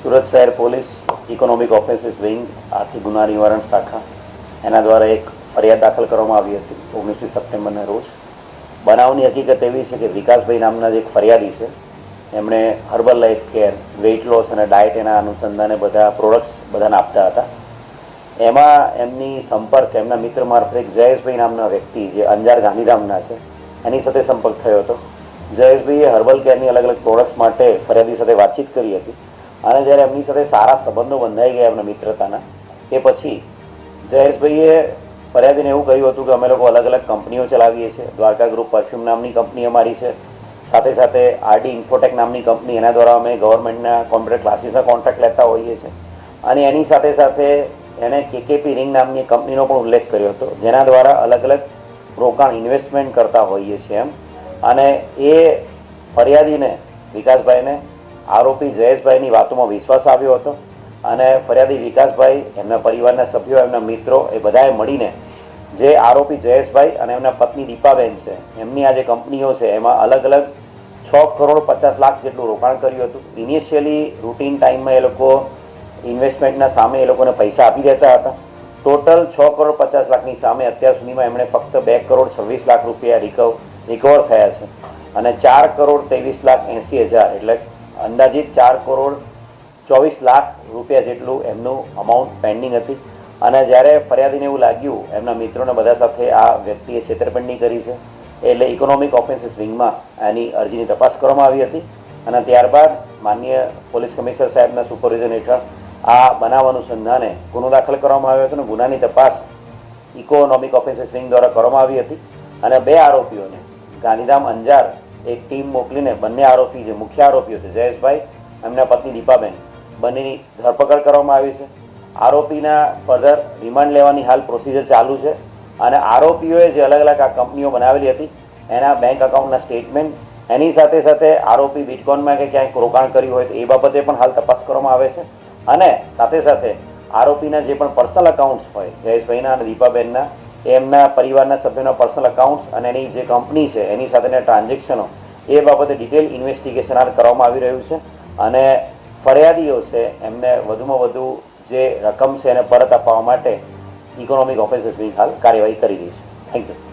સુરત શહેર police economic offences wing આર્થિક ગુના નિવારણ શાખા એના દ્વારા એક ફરિયાદ દાખલ કરવામાં આવી હતી ઓગણીસમી સપ્ટેમ્બરના રોજ. બનાવની હકીકત એવી છે કે વિકાસભાઈ નામના જે એક ફરિયાદી છે. એમણે herbal life care, weight loss અને ડાયટ એના અનુસંધાને બધા પ્રોડક્ટ્સ બધાને આપતા હતા. એમાં એમની સંપર્ક, એમના મિત્ર મારફતે એક જયેશભાઈ નામના વ્યક્તિ જે અંજાર ગાંધીધામના છે, એની સાથે સંપર્ક થયો હતો. જયેશભાઈએ હર્બલ કેરની અલગ અલગ પ્રોડક્ટ્સ માટે ફરિયાદી સાથે વાતચીત કરી હતી. અને જ્યારે એમની સાથે સારા સંબંધો બંધાઈ ગયા એમના મિત્રતાના એ પછી જયેશભાઈએ ફરિયાદીને એવું કહ્યું હતું કે અમે લોકો અલગ અલગ કંપનીઓ ચલાવીએ છીએ. દ્વારકા ગ્રુપ પરફ્યુમ નામની કંપની અમારી છે. સાથે સાથે આરડી ઇન્ફોટેક નામની કંપની, એના દ્વારા અમે ગવર્મેન્ટના કોમ્પ્યુટર ક્લાસીસના કોન્ટ્રાક્ટ લેતા હોઈએ છીએ. અને એની સાથે સાથે એણે કેકેપી રિંગ નામની કંપનીનો પણ ઉલ્લેખ કર્યો હતો, જેના દ્વારા અલગ અલગ રોકાણ ઇન્વેસ્ટમેન્ટ કરતા હોઈએ છીએ એમ. અને એ ફરિયાદીને વિકાસભાઈને આરોપી જયેશભાઈની વાતોમાં વિશ્વાસ આવ્યો હતો અને ફરિયાદી વિકાસભાઈ, એમના પરિવારના સભ્યો, એમના મિત્રો એ બધાએ મળીને જે આરોપી જયેશભાઈ અને એમના પત્ની દીપાબેન છે, એમની આ જે કંપનીઓ છે, એમાં અલગ અલગ છ કરોડ પચાસ લાખ જેટલું રોકાણ કર્યું હતું. ઇનિશિયલી રૂટીન ટાઈમમાં એ લોકો ઇન્વેસ્ટમેન્ટના સામે એ લોકોને પૈસા આપી દેતા હતા. ટોટલ છ કરોડ પચાસ લાખની સામે અત્યાર સુધીમાં એમણે ફક્ત બે કરોડ છવ્વીસ લાખ રૂપિયા રિકવ રિકવર થયા છે. અને ચાર કરોડ ત્રેવીસ લાખ એંસી હજાર એટલે અંદાજિત ચાર કરોડ ચોવીસ લાખ રૂપિયા જેટલું એમનું અમાઉન્ટ પેન્ડિંગ હતી. અને જ્યારે ફરિયાદીને એવું લાગ્યું, એમના મિત્રોને બધા સાથે આ વ્યક્તિએ છેતરપિંડી કરી છે, એટલે ઇકોનોમિક ઓફેન્સીસ વિંગમાં એની અરજીની તપાસ કરવામાં આવી હતી. અને ત્યારબાદ માન્ય પોલીસ કમિશનર સાહેબના સુપરવિઝન હેઠળ આ બનાવ અનુસંધાને ગુનો દાખલ કરવામાં આવ્યો હતો અને ગુનાની તપાસ ઇકોનોમિક ઓફેન્સીસ વિંગ દ્વારા કરવામાં આવી હતી. અને બે આરોપીઓને ગાંધીધામ અંજાર એક ટીમ મોકલીને બંને આરોપી જે મુખ્ય આરોપીઓ છે, જયેશભાઈ, એમના પત્ની દીપાબેન, બંનેની ધરપકડ કરવામાં આવી છે. આરોપીના ફર્ધર રિમાન્ડ લેવાની હાલ પ્રોસિજર ચાલુ છે અને આરોપીઓએ જે અલગ અલગ આ કંપનીઓ બનાવેલી હતી, એના બેંક અકાઉન્ટના સ્ટેટમેન્ટ, એની સાથે સાથે આરોપી બિટકોઇનમાં કે ક્યાંક રોકાણ કર્યું હોય તો એ બાબતે પણ હાલ તપાસ કરવામાં આવે છે. અને સાથે સાથે આરોપીના જે પણ પર્સનલ અકાઉન્ટ્સ હોય, જયેશભાઈના અને દીપાબેનના એમના પરિવારના સભ્યોના પર્સનલ અકાઉન્ટ્સ અને એની જે કંપની છે, એની સાથેના ટ્રાન્ઝેક્શનો એ બાબતે ડિટેલ ઇન્વેસ્ટિગેશન હાથ કરવામાં આવી રહ્યું છે. અને ફરિયાદીઓ છે, એમને વધુમાં વધુ જે રકમ છે એને પરત અપાવવા માટે ઇકોનોમિક ઓફિસર્સની હાલ કાર્યવાહી કરી રહી છે. Thank you